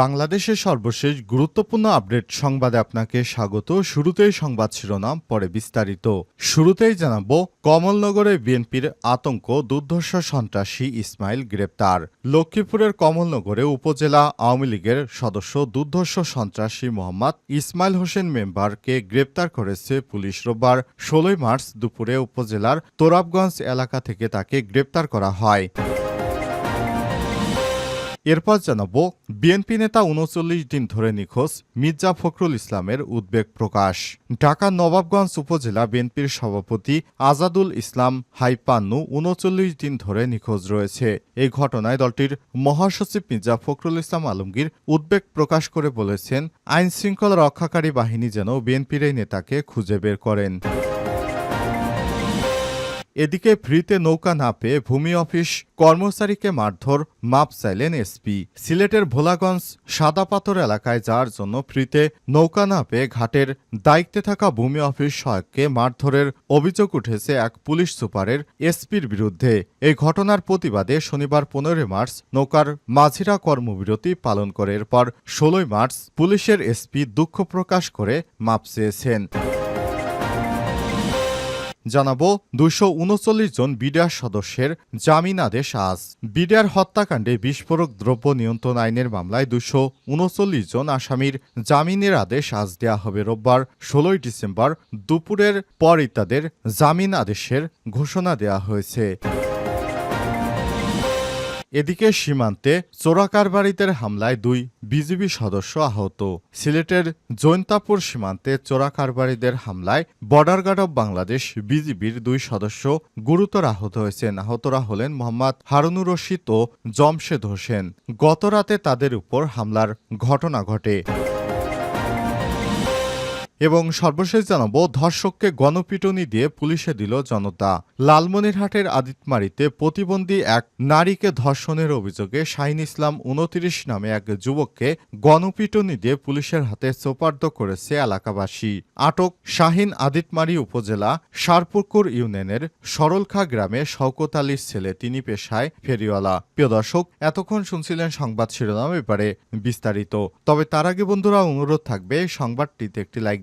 বাংলাদেশের সর্বশেষ গুরুত্বপূর্ণ আপডেট সংবাদে আপনাকে স্বাগত। শুরুতেই সংবাদ শিরোনাম, পরে বিস্তারিত। শুরুতেই জানাব, কমলনগরে বিএনপির আতঙ্ক, দুর্ধর্ষ সন্ত্রাসী ইসমাইল গ্রেপ্তার। লক্ষ্মীপুরের কমলনগরে উপজেলা আওয়ামী লীগের সদস্য দুর্ধর্ষ সন্ত্রাসী মোহাম্মদ ইসমাইল হোসেন মেম্বারকে গ্রেপ্তার করেছে পুলিশ রোববার, ষোলোই মার্চ দুপুরে উপজেলার তোরাবগঞ্জ এলাকা থেকে তাকে গ্রেপ্তার করা হয়। এরপর জানাব, বিএনপি নেতা উনচল্লিশ দিন ধরে নিখোঁজ মির্জা ফখরুল ইসলামের উদ্বেগ প্রকাশ। ঢাকা নবাবগঞ্জ উপজেলা বিএনপির সভাপতি আজাদুল ইসলাম হাইপান্নু উনচল্লিশ দিন ধরে নিখোঁজ রয়েছে। এই ঘটনায় দলটির মহাসচিব মির্জা ফখরুল ইসলাম আলমগীর উদ্বেগ প্রকাশ করে বলেছেন আইন শৃঙ্খলা রক্ষাকারী বাহিনী যেন বিএনপির এই নেতাকে খুঁজে বের করেন। এদিকে ফ্রিতে নৌকা না পেয়ে ভূমি অফিস কর্মচারীকে মারধর, মাপ চাইলেন এসপি। সিলেটের ভোলাগঞ্জ সাদাপাথর এলাকায় যাওয়ার জন্য ফ্রিতে নৌকা না পেয়ে ঘাটের দায়িত্বে থাকা ভূমি অফিস সহায়ককে মারধরের অভিযোগ উঠেছে এক পুলিশ সুপারের এসপির বিরুদ্ধে। এই ঘটনার প্রতিবাদে শনিবার পনেরোই মার্চ নৌকার মাঝিরা কর্মবিরতি পালন করে। এরপর ষোলোই মার্চ পুলিশের এসপি দুঃখ প্রকাশ করে মাপ চেয়েছেন। জানাব দুশো উনচল্লিশ জন বিডিআর সদস্যের জামিন আদেশ আজ। বিডিআর হত্যাকাণ্ডে বিস্ফোরক দ্রব্য নিয়ন্ত্রণ আইনের মামলায় দুশো উনচল্লিশ জন আসামির জামিনের আদেশ আজ দেয়া হবে রোববার, ষোলোই ডিসেম্বর দুপুরের পর তাদের জামিন আদেশের ঘোষণা দেয়া হয়েছে। এদিকে সীমান্তে চোরাকারবারিদের হামলায় দুই বিজিবি সদস্য আহত। সিলেটের জৈন্তাপুর সীমান্তে চোরাকারবারিদের হামলায় বর্ডার গার্ড অব বাংলাদেশ বিজিবির দুই সদস্য গুরুতর আহত হয়েছেন। আহতরা হলেন মোহাম্মদ হারুনুর রশিদ ও জমশেদ হোসেন। গতরাতে তাদের উপর হামলার ঘটনা ঘটে। এবং সর্বশেষ জানাব, ধর্ষককে গণপিটুনি দিয়ে পুলিশে দিল জনতা। লালমনিরহাটের আদিতমারিতে প্রতিবন্ধী এক নারীকে ধর্ষণের অভিযোগে শাহিন ইসলাম উনতিরিশ নামে এক যুবককে গণপিটুনি দিয়ে পুলিশের হাতে সোপার্দ করেছে এলাকাবাসী। আটক শাহিন আদিতমারি উপজেলা সারপুকুর ইউনিয়নের সরলখা গ্রামে শওকত আলীর ছেলে তিনি পেশায় ফেরিওয়ালা। প্রিয় দর্শক, এতক্ষণ শুনছিলেন সংবাদ শিরোনাম, এবারে বিস্তারিত। তবে তার আগে বন্ধুরা, অনুরোধ থাকবে, সংবাদটিতে একটি লাইক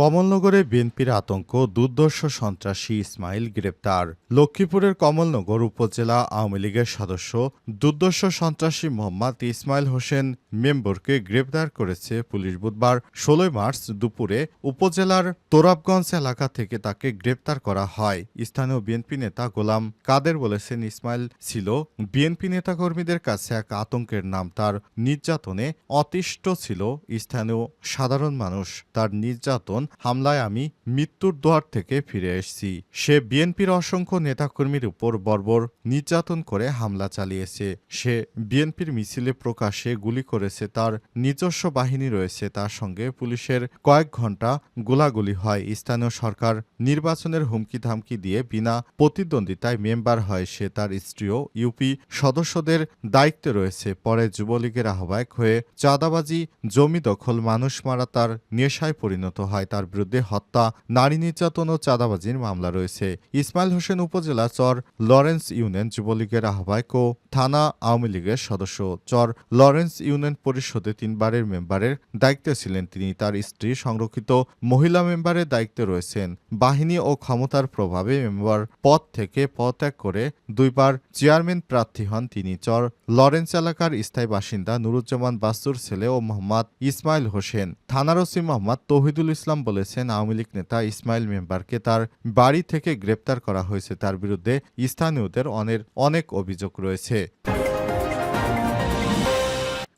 কমলনগরে বিএনপির আতঙ্ক, দুর্দর্শ সন্ত্রাসী ইসমাইল গ্রেপ্তার। লক্ষ্মীপুরের কমলনগর উপজেলা আওয়ামী লীগের সদস্য, দুর্দর্শ সন্ত্রাসী মোহাম্মদ ইসমাইল হোসেন মেম্বরকে গ্রেপ্তার করেছে পুলিশ বুধবার, ষোলোই মার্চ দুপুরে উপজেলার তোরাবগঞ্জ এলাকা থেকে তাকে গ্রেপ্তার করা হয়। স্থানীয় বিএনপি নেতা গোলাম কাদের বলেছেন, ইসমাইল ছিল বিএনপি নেতাকর্মীদের কাছে এক আতঙ্কের নাম। তার নির্যাতনে অতিষ্ঠ ছিল স্থানীয় সাধারণ মানুষ। তার নির্যাতন হামলায় আমি মৃত্যুর দোয়ার থেকে ফিরে এসেছি। সে বিএনপির অসংখ্য নেতাকর্মীর উপর বর্বর নির্যাতন করে হামলা চালিয়েছে। সে বিএনপির মিছিলে প্রকাশ্যে গুলি করেছে, তার নিজস্ব বাহিনী রয়েছে, তার সঙ্গে পুলিশের কয়েক ঘণ্টা গোলাগুলি হয়। স্থানীয় সরকার নির্বাচনের হুমকি ধামকি দিয়ে বিনা প্রতিদ্বন্দ্বিতায় মেম্বার হয় সে, তার স্ত্রীও ইউপি সদস্যদের দায়িত্বে রয়েছে। পরে যুবলীগের আহ্বায়ক হয়ে চাঁদাবাজি, জমি দখল, মানুষ মারা তার নেশায় পরিণত হয়। তার বিরুদ্ধে হত্যা, নারী নির্যাতন ও চাঁদাবাজির মামলা রয়েছে। ইসমাইল হোসেন উপজেলা চর লরেন্স ইউনিয়ন যুবলীগের আহ্বায়ক ও থানা আওয়ামী লীগের সদস্য। চর লরেন্স ইউনিয়ন পরিষদে তিনবারের মেম্বারের দায়িত্বে ছিলেন তিনি। তার স্ত্রী সংরক্ষিত মহিলা মেম্বারের দায়িত্বে রয়েছেন। বাহিনী ও ক্ষমতার প্রভাবে মেম্বার পদ থেকে পদত্যাগ করে দুইবার চেয়ারম্যান প্রার্থী হন তিনি। চর লরেন্স এলাকার স্থায়ী বাসিন্দা নুরুজ্জামান বাস্তুর ছেলে ও মোহাম্মদ ইসমাইল হোসেন। থানার ওসি মোহাম্মদ তৌহিদুল ইসলাম বলেছেন আওয়ামী লীগ নেতা ইসমাইল মেম্বারকে তার বাড়ি থেকে গ্রেপ্তার করা হয়েছে। তার বিরুদ্ধে স্থানীয়দের অনেক অনেক অভিযোগ রয়েছে।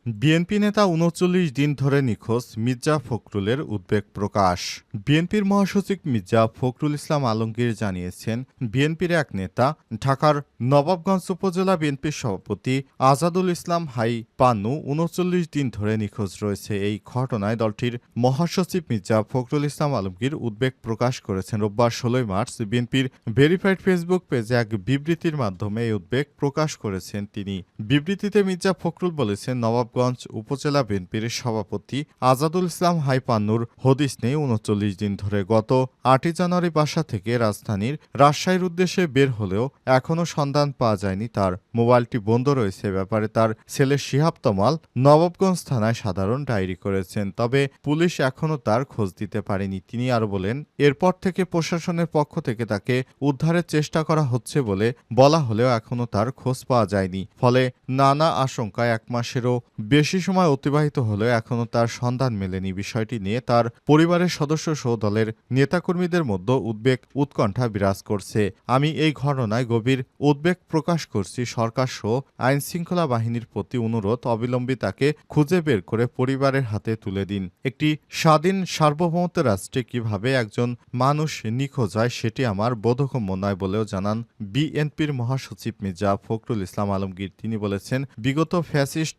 বিএনপি নেতা উনচল্লিশ দিন ধরে নিখোঁজ মির্জা ফখরুলের উদ্বেগ প্রকাশ। বিএনপির মহাসচিব মির্জা ফখরুল ইসলাম আলমগীর জানিয়েছেন, বিএনপির এক নেতা ঢাকার নবাবগঞ্জ উপজেলা বিএনপির সভাপতি আজাদুল ইসলাম হাই পান্নু উনচল্লিশ দিন ধরে নিখোঁজ রয়েছে। এই ঘটনায় দলটির মহাসচিব মির্জা ফখরুল ইসলাম আলমগীর উদ্বেগ প্রকাশ করেছেন। রোববার ষোলোই মার্চ বিএনপির ভেরিফাইড ফেসবুক পেজে এক বিবৃতির মাধ্যমে এই উদ্বেগ প্রকাশ করেছেন তিনি। বিবৃতিতে মির্জা ফখরুল বলেছেন নবাবগঞ্জ উপজেলা বিএনপির সভাপতি আজাদুল ইসলাম হাইপান্নুর হদিস নেই উনচল্লিশ দিন ধরে গত আটই জানুয়ারি বাসা থেকে রাজধানীর রাজশাহীর উদ্দেশ্যে বের হলেও এখনও সন্ধান পাওয়া যায়নি তার। মোবাইলটি বন্ধ রয়েছে ব্যাপারে তার ছেলে শিহাব তমাল নবাবগঞ্জ থানায় সাধারণ ডায়েরি করেছেন, তবে পুলিশ এখনও তার খোঁজ দিতে পারেনি। তিনি আরও বলেন, এরপর থেকে প্রশাসনের পক্ষ থেকে তাকে উদ্ধারের চেষ্টা করা হচ্ছে বলে বলা হলেও এখনও তার খোঁজ পাওয়া যায়নি। ফলে নানা আশঙ্কায় এক মাসেরও বেশি সময় অতিবাহিত হলেও এখনও তার সন্ধান মেলেনি বিষয়টি নিয়ে। তার পরিবারের সদস্য সহ দলের নেতাকর্মীদের মধ্যে উদ্বেগ, উৎকণ্ঠা বিরাজ করছে। আমি এই ঘটনায় গভীর উদ্বেগ প্রকাশ করছি। সরকার সহ আইন শৃঙ্খলা বাহিনীর প্রতি অনুরোধ অবিলম্বে তাকে খুঁজে বের করে পরিবারের হাতে তুলে দিন। একটি স্বাধীন সার্বভৌমত্ব রাষ্ট্রে কীভাবে একজন মানুষ নিখোঁজ হয় সেটি আমার বোধগম্য নয় বলেও জানান বিএনপির মহাসচিব মির্জা ফখরুল ইসলাম আলমগীর। তিনি বলেছেন, বিগত ফ্যাসিস্ট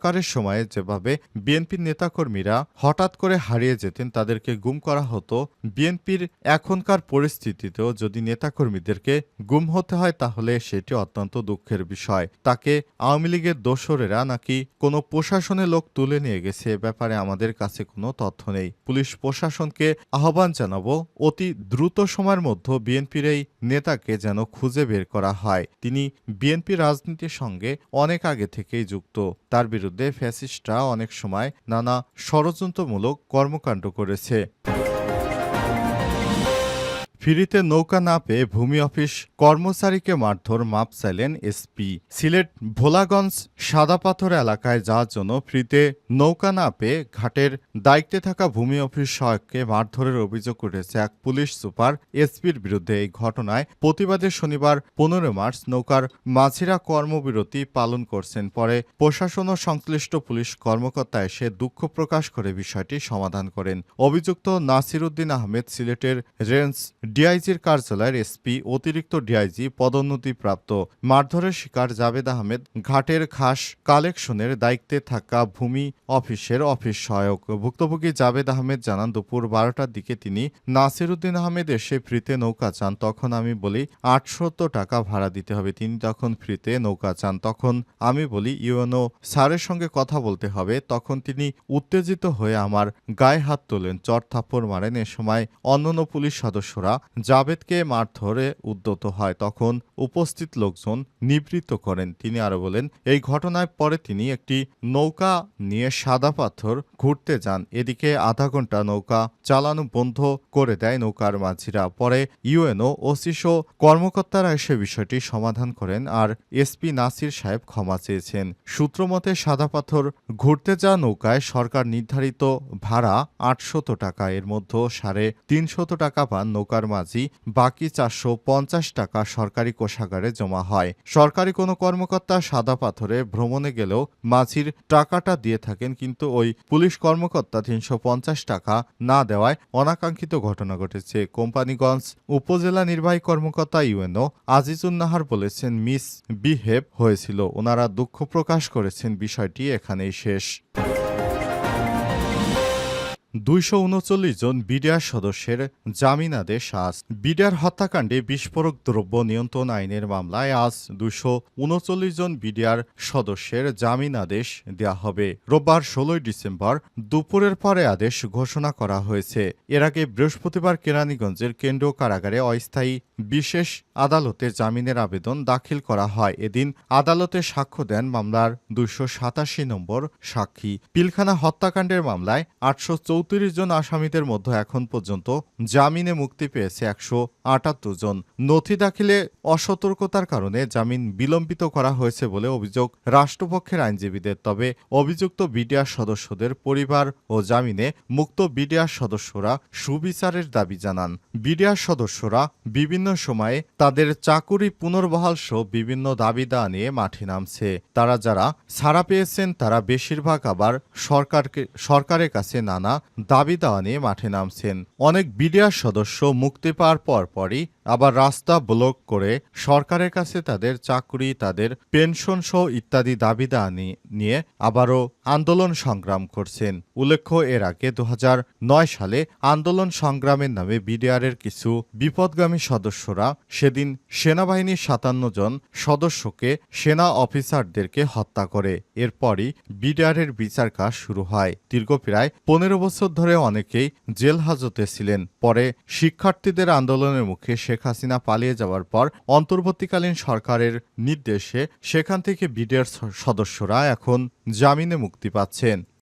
সরকারের সময়ে যেভাবে বিএনপির নেতাকর্মীরা হঠাৎ করে হারিয়ে যেতেন, তাদেরকে গুম করা হতো, বিএনপির এখনকার পরিস্থিতিতেও যদি নেতাকর্মীদেরকে গুম হতে হয়, তাহলে সেটি অত্যন্ত দুঃখের বিষয়। তাকে আওয়ামী লীগের দোসরেরা নাকি কোনো প্রশাসনের লোক তুলে নিয়ে গেছে, এ ব্যাপারে আমাদের কাছে কোনো তথ্য নেই। পুলিশ প্রশাসনকে আহ্বান জানাব, অতি দ্রুত সময়ের মধ্যে বিএনপির এই নেতাকে যেন খুঁজে বের করা হয়। তিনি বিএনপি রাজনীতির সঙ্গে অনেক আগে থেকেই যুক্ত। তার বিরুদ্ধে ফ্যাসিস্টরা অনেক সময় নানা ষড়যন্ত্রমূলক কর্মকাণ্ড করেছে। ফিরিতে নৌকা না পেয়ে ভূমি অফিস কর্মচারীকে মারধর মাপ চাইলেন এসপি। সিলেট ভোলাগঞ্জ সাদাপাথর এলাকায় যাওয়ার জন্য ফ্রিতে নৌকা না পেয়ে ঘাটের দায়িত্বে থাকা ভূমি অফিস সহায়ককে মারধরের অভিযোগ উঠেছে এক পুলিশ সুপার এসপির বিরুদ্ধে। এই ঘটনায় প্রতিবাদে শনিবার পনেরো মার্চ নৌকার মাঝিরা কর্মবিরতি পালন করছেন। পরে প্রশাসন ও সংশ্লিষ্ট পুলিশ কর্মকর্তা এসে দুঃখ প্রকাশ করে বিষয়টি সমাধান করেন। অভিযুক্ত নাসিরুদ্দিন আহমেদ সিলেটের রেঞ্জ ডিআইজির কার্যালয়ের এসপি, অতিরিক্ত ডিআইজি, পদোন্নতিপ্রাপ্ত মারধরের শিকার জাবেদ আহমেদ, ঘাটের খাস কালেকশনের দায়িত্বে থাকা ভূমি অফিসের অফিস সহায়ক। ভুক্তভোগী জাবেদ আহমেদ জানান, দুপুর বারোটার দিকে তিনি নাসিরুদ্দিন আহমেদ এসে ফ্রিতে নৌকা চান, তখন আমি বলি, আটশত টাকা ভাড়া দিতে হবে। তিনি তখন ফ্রিতে নৌকা চান, তখন আমি বলি, ইউএনও স্যারের সঙ্গে কথা বলতে হবে। তখন তিনি উত্তেজিত হয়ে আমার গায়ে হাত তোলেন চর থাপ্পড় মারেন। এ সময় অন্যান্য পুলিশ সদস্যরা জাবেদকে মারধরে উদ্যত হয়। তখন উপস্থিত লোকজন নিবৃত্ত করেন। তিনি আরও বলেন, এই ঘটনায় পরে তিনি একটি নৌকা নিয়ে সাদা পাথর ঘুরতে যান। এদিকে আধা ঘণ্টা নৌকা চালানো বন্ধ করে দেয় নৌকার মাঝিরা। পরে ইউএনও ওসিসো কর্মকর্তারা এসে বিষয়টি সমাধান করেন আর এসপি নাসির সাহেব ক্ষমা চেয়েছেন। সূত্রমতে, সাদা পাথর ঘুরতে যাওয়া নৌকায় সরকার নির্ধারিত ভাড়া আটশত টাকা। এর মধ্যে সাড়ে তিনশত টাকা পান নৌকার মাঝি বাকি চারশো পঞ্চাশ টাকা সরকারি কোষাগারে জমা হয়। সরকারি কোনো কর্মকর্তা সাদা পাথরে ভ্রমণে গেলেও মাঝির টাকাটা দিয়ে থাকেন, কিন্তু ওই পুলিশ কর্মকর্তা তিনশো পঞ্চাশ টাকা না দেওয়ায় অনাকাঙ্ক্ষিত ঘটনা ঘটেছে। কোম্পানিগঞ্জ উপজেলা নির্বাহী কর্মকর্তা ইউএনও আজিজুন নাহার বলেছেন, মিস বিহেভ হয়েছিল। ওনারা দুঃখ প্রকাশ করেছেন, বিষয়টি এখানেই শেষ। দুইশো উনচল্লিশ জন বিডিআর সদস্যের জামিন আদেশ আজ। বিডিআর হত্যাকাণ্ডে বিস্ফোরক দ্রব্য নিয়ন্ত্রণ আইনের মামলায় আজ দুইশো উনচল্লিশ জন বিডিআর সদস্যের জামিন আদেশ দেওয়া হবে। রোববার ষোলোই ডিসেম্বর দুপুরের পরে আদেশ ঘোষণা করা হয়েছে। এর আগে বৃহস্পতিবার কেরানীগঞ্জের কেন্দ্রীয় কারাগারে অস্থায়ী বিশেষ আদালতে জামিনের আবেদন দাখিল করা হয়। এদিন আদালতে সাক্ষ্য দেন মামলার দুইশো সাতাশি নম্বর সাক্ষী। পিলখানা হত্যাকাণ্ডের মামলায় আটশো চৌত্রিশ জন আসামিদের মধ্যে এখন পর্যন্ত জামিনে মুক্তি পেয়েছে একশো আটাত্তর জন। নথি দাখিলে অসতর্কতার কারণে জামিন বিলম্বিত করা হয়েছে বলে অভিযোগ রাষ্ট্রপক্ষের আইনজীবীদের। তবে অভিযুক্ত বিডিআর সদস্যদের পরিবার ও জামিনে মুক্ত বিডিআর সদস্যরা সুবিচারের দাবি জানান। বিডিআর সদস্যরা বিভিন্ন সময়ে তাদের চাকুরি পুনর্বহাল সহ বিভিন্ন দাবি দাওয়া নিয়ে মাঠে নামছে। তারা যারা ছাড়া পেয়েছেন তারা বেশিরভাগ আবার সরকারকে সরকারের কাছে নানা দাবি দাওয়া নিয়ে মাঠে নামছেন। অনেক বিডিআর সদস্য মুক্তি পাওয়ার পর পরই আবার রাস্তা ব্লক করে সরকারের কাছে তাদের চাকরি, তাদের পেনশন সহ ইত্যাদি দাবি দাওয়া নিয়ে আবারও আন্দোলন সংগ্রাম করছেন। উল্লেখ্য, এর আগে দু হাজার নয় সালে আন্দোলন সংগ্রামের নামে বিডিআরের কিছু বিপদগামী সদস্যরা সেদিন সেনাবাহিনীর সাতান্ন জন সদস্যকে সেনা অফিসারদেরকে হত্যা করে। এরপরই বিডিআরের বিচার কাজ শুরু হয়। দীর্ঘ প্রায় পনেরো বছর ধরে অনেকেই জেল হাজতে ছিলেন। পরে শিক্ষার্থীদের আন্দোলনের মুখে শেখ হাসিনা পালিয়ে যাওয়ার পর অন্তর্বর্তীকালীন সরকারের নির্দেশে সেখান থেকে বিডিআর সদস্যরা এখন জামিনে মুক্তি পাচ্ছেন।